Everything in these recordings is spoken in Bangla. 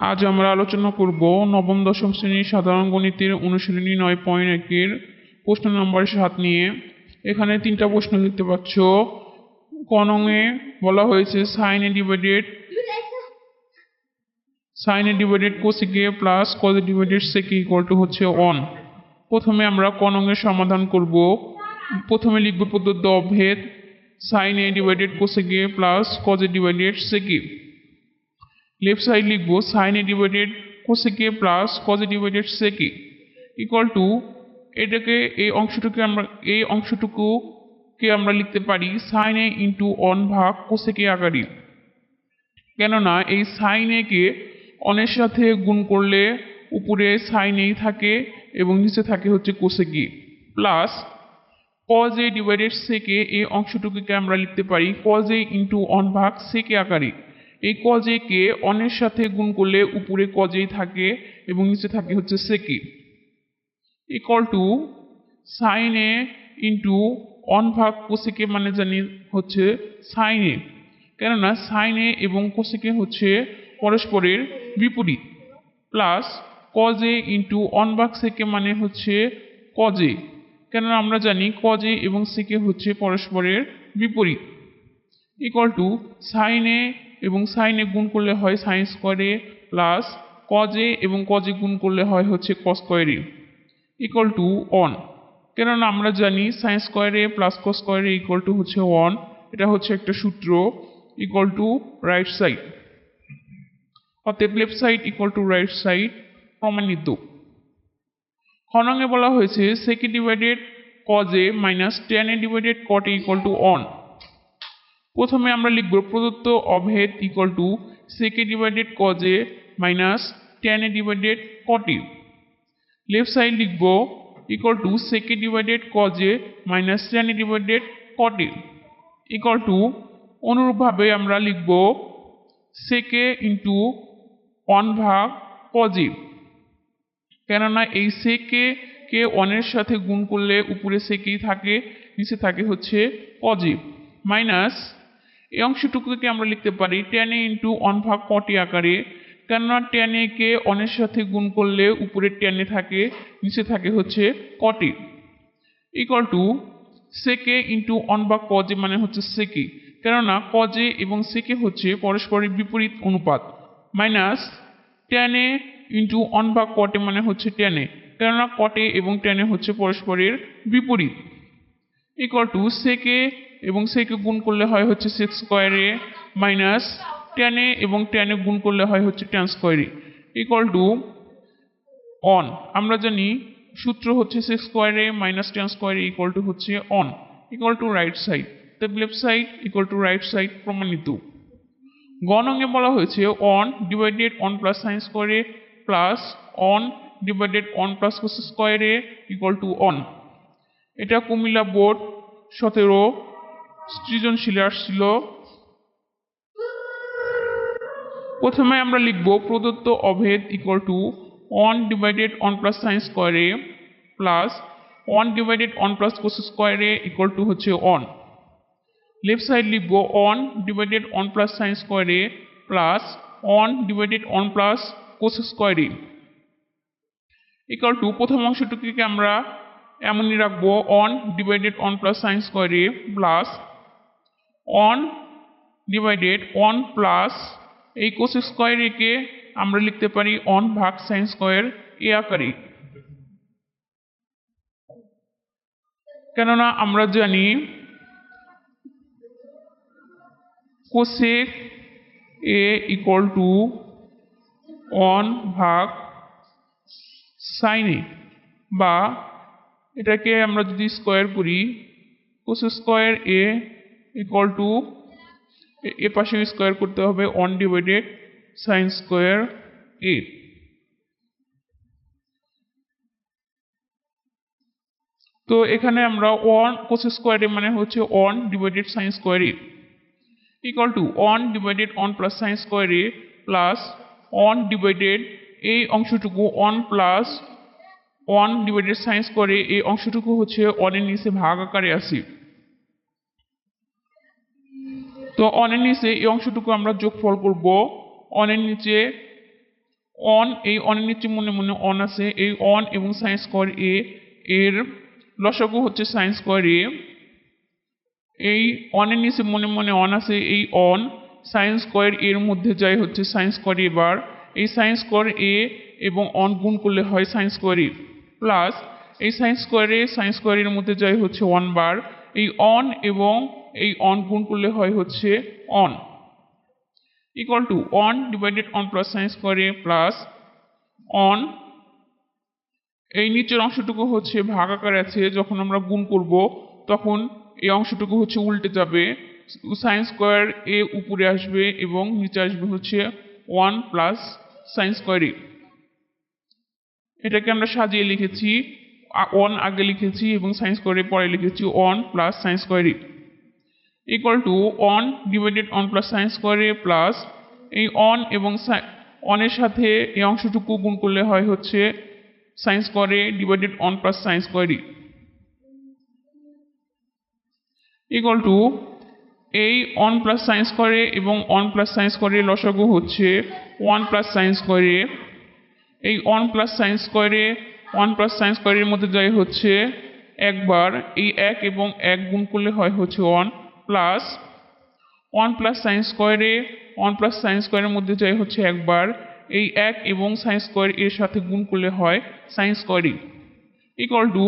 আজ আমরা আলোচনা করব নবম, দশম শ্রেণির সাধারণ গণিতের অনুশীলনী নয় পয়েন্ট একের প্রশ্ন নম্বর সাত নিয়ে। এখানে তিনটা প্রশ্ন দেখতে পাচ্ছ। কনংয়ে বলা হয়েছে sine divided sine divided কোসিকে plus cos divided সেকে ইকুয়াল টু হচ্ছে অন প্রথমে আমরা কনংয়ের সমাধান করব। প্রথমে লিখব প্রদত্ত অভেদ। Sine A divided cosec plus cos divided সেকে লেফট সাইড লিখব sine divided cosec plus cos divided সেকে ইকুয়াল টু এটাকে, এই অংশটুকু আমরা, এই অংশটুকুকে আমরা লিখতে পারি সাইন ইন্টু অন ভাগ কোসেকে আকারে। কেননা এই সাইন একে অনের সাথে গুণ করলে উপরে সাইন এই থাকে এবং নিচে থাকে হচ্ছে কোসেকে প্লাস কজ ডিভাইডেড সেকে এই অংশটুকুকে আমরা লিখতে পারি কজ ইন্টু অন ভাগ সেকে আকারে। এই কজ কে অনের সাথে গুণ করলে উপরে কজেই থাকে এবং নিচে থাকে হচ্ছে sec A equal to sine A into one ভাগ কোসেকে মানে জানি হচ্ছে সাইন এ কেননা সাইন এ এবং কোসেকে হচ্ছে পরস্পরের বিপরীত। প্লাস কজে ইন্টু অন ভাগ সেকে মানে হচ্ছে কজে কেননা আমরা জানি কজে এবং সেকে হচ্ছে পরস্পরের বিপরীত। ইকুয়াল টু সাইন এ এবং সাইনে গুণ করলে হয় সাইন স্কোয়ারে প্লাস কজে এবং কজে গুণ করলে হয় হচ্ছে কস স্কোয়ারে ইকুয়াল টু অন কেননা আমরা জানি সাইন স্কোয়ারে প্লাস কস স্কোয়ারে ইকুয়াল টু হচ্ছে ওয়ান এটা হচ্ছে একটা সূত্র ইকুয়াল টু রাইট সাইড অতএব left side equal to right side প্রমাণিত। খনঙ্গে বলা হয়েছে sec A divided cos A minus tan A divided cot A equal to one প্রথমে আমরা লিখব প্রদত্ত অভেদ equal to sec A divided cos A minus tan A divided cot A left side লিখব equal to sec A divided cos A minus tan A divided cot A equal to অনুরূপভাবে আমরা লিখব সেকে ইন্টু ওয়ান ভাগ কজে কেননা এই সেকে কে ওয়ানের সাথে গুণ করলে উপরে সেকেই থাকে, নিচে থাকে হচ্ছে পজিভ মাইনাস এই অংশটুকুকে আমরা লিখতে পারি টেন এ ইন্টু ওয়ান ভাগ কটি আকারে। কেননা টেন এ কে অনের সাথে গুণ করলে উপরে টেনে থাকে, নিচে থাকে হচ্ছে cot A equal to sec A into one ভাগ কজে মানে হচ্ছে সেকে কেননা কজে এবং সেকে হচ্ছে পরস্পরের বিপরীত অনুপাত। মাইনাস টেনে ইন্টু ওয়ান ভাগ কটে মানে হচ্ছে টেনে কেননা কটে এবং টেনে হচ্ছে পরস্পরের বিপরীত। ইকুয়াল টু সেকে এবং সেকে গুণ করলে হয় হচ্ছে সিক্স স্কোয়ারে মাইনাস টেনে এবং টেনে গুণ করলে হয় হচ্ছে টেন স্কোয়ারে ইকুয়াল টু অন আমরা জানি সূত্র হচ্ছে সিক্স স্কোয়ারে মাইনাস টেন স্কোয়ারে ইকুয়াল টু হচ্ছে on equal to right side তো left side equal to right side প্রমাণিত। গণঙ্গে বলা হয়েছে on divided on plus sine স্কোয়ারে plus on divided on plus cos স্কোয়ারে ইকুয়াল টু অন এটা কুমিল্লা বোর্ড সতেরো সৃজনশীলে আসছিল। প্রথমে আমরা লিখব প্রদত্ত অভেদ equal to one divided one plus sine square A plus one divided one plus cos square A equal to হচ্ছে অন লেফট সাইড লিখব one divided one plus sine square A plus one divided one plus cos square A equal to প্রথম অংশটুকুকে আমরা এমনই রাখব one divided one plus sine square A plus one divided one plus এই কোস স্কোয়ারকে আমরা লিখতে পারি অন ভাগ সাইন স্কোয়ার এ আকারে। কেননা আমরা জানি cosec A equal to one ভাগ সাইনে বা এটাকে আমরা যদি স্কোয়ার করি cos square A equal to এ পাশে স্কোয়ার করতে হবে one divided sine square A তো এখানে আমরা ওয়ান কোস স্কোয়ারে মানে হচ্ছে one divided sine square A equal to one divided one plus sine square A plus one divided এই অংশটুকু one plus one divided sines করে এই অংশটুকু হচ্ছে অনের নিচে ভাগ আকারে আসি। তো অনের নিচে এই অংশটুকু আমরা যোগফল করব। অনের নিচে অন, এই অনের নিচে মনে মনে অন আছে। এই অন এবং সাইন স্কোয়ার এ এর লসাগু হচ্ছে সাইন স্কোয়ার এ এই অনের নিচে মনে মনে অন আছে, এই অন সাইন স্কোয়ার এর মধ্যে যায় হচ্ছে সাইন স্কোয়ার এ বার এই সাইন স্কোয়ার এ এবং অন গুণ করলে হয় সাইন স্কোয়ার এ প্লাস এই সাইন স্কোয়ারে সাইন স্কোয়ারের মধ্যে যায় হচ্ছে ওয়ান বার এই অন এবং এই অন গুণ করলে হয় হচ্ছে one equal to one divided one plus sine square plus one এই নিচের অংশটুকু হচ্ছে ভাগ আকারে আছে, যখন আমরা গুণ করব, তখন এই অংশটুকু হচ্ছে উল্টে যাবে সাইন স্কোয়ার এ উপরে আসবে এবং নিচে আসবে হচ্ছে one plus sine square A এটাকে আমরা সাজিয়ে লিখেছি ওয়ান আগে লিখেছি এবং সাইন স্কোয়ারে পরে লিখেছি one plus sine square A equal to one divided one plus sine square plus এই অন এবং অনের সাথে এই অংশটুকু গুণ করলে হয় হচ্ছে sine square divided one plus sine square A equal to এই one plus sine square A এবং অন প্লাস সাইন স্কোয়ার এর লসাগু হচ্ছে one plus sine square A এই one plus sine square A one plus sine স্কোয়ারের মধ্যে যায় হচ্ছে একবার, এই এক এবং এক গুণ করলে হয় হচ্ছে one plus one plus sine square A, one plus sine স্কোয়ারের মধ্যে যায় হচ্ছে একবার, এই এক এবং সাইন স্কোয়ার এর সাথে গুণ করলে হয় সাইন স্কোয়ারই। ইকুয়াল টু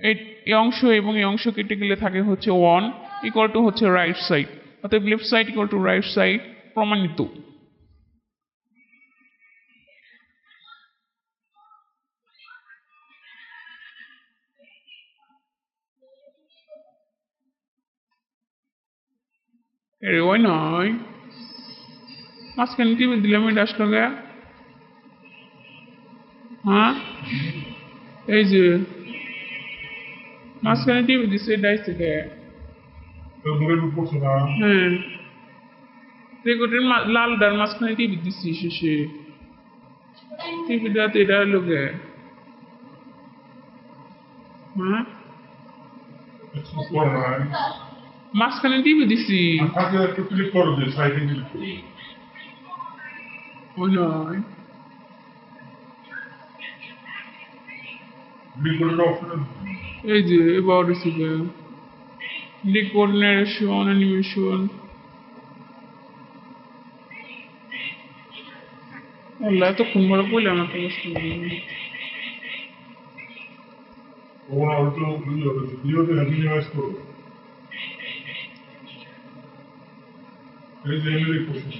এই অংশ এবং এই অংশ কেটে গেলে থাকে হচ্ছে ওয়ান ইকুয়াল টু হচ্ছে রাইট সাইড অর্থাৎ left side equal to right side প্রমাণিত। এরে ওই নয় মাঝখানে টিভি দিলাম এটা আসলো গে হ্যাঁ এই যে মাঝখানে টিভি দিছে এটা আসছে গে দূরে লুক করছ না হ্যাঁ রেকর্ডের লালটার মাঝখানে টিভি দিচ্ছি শেষে টিভিটা তো এটা হলো গে হ্যাঁ করো না মাঝখানে টিভি দিছি। একটু ক্লিক করো যে সাইডে ক্লিক করো ওই নয় ক্লিক অপশন এই যে এবার রেসিপি রেকর্ড ন্যারেশন অ্যানিমেশন আল্লাহ এতক্ষণ বড় বললাম একটা বস্তু ওরা হয়তো ভিডিওতে মিনিমাইজ করো এই যে এমনি করছ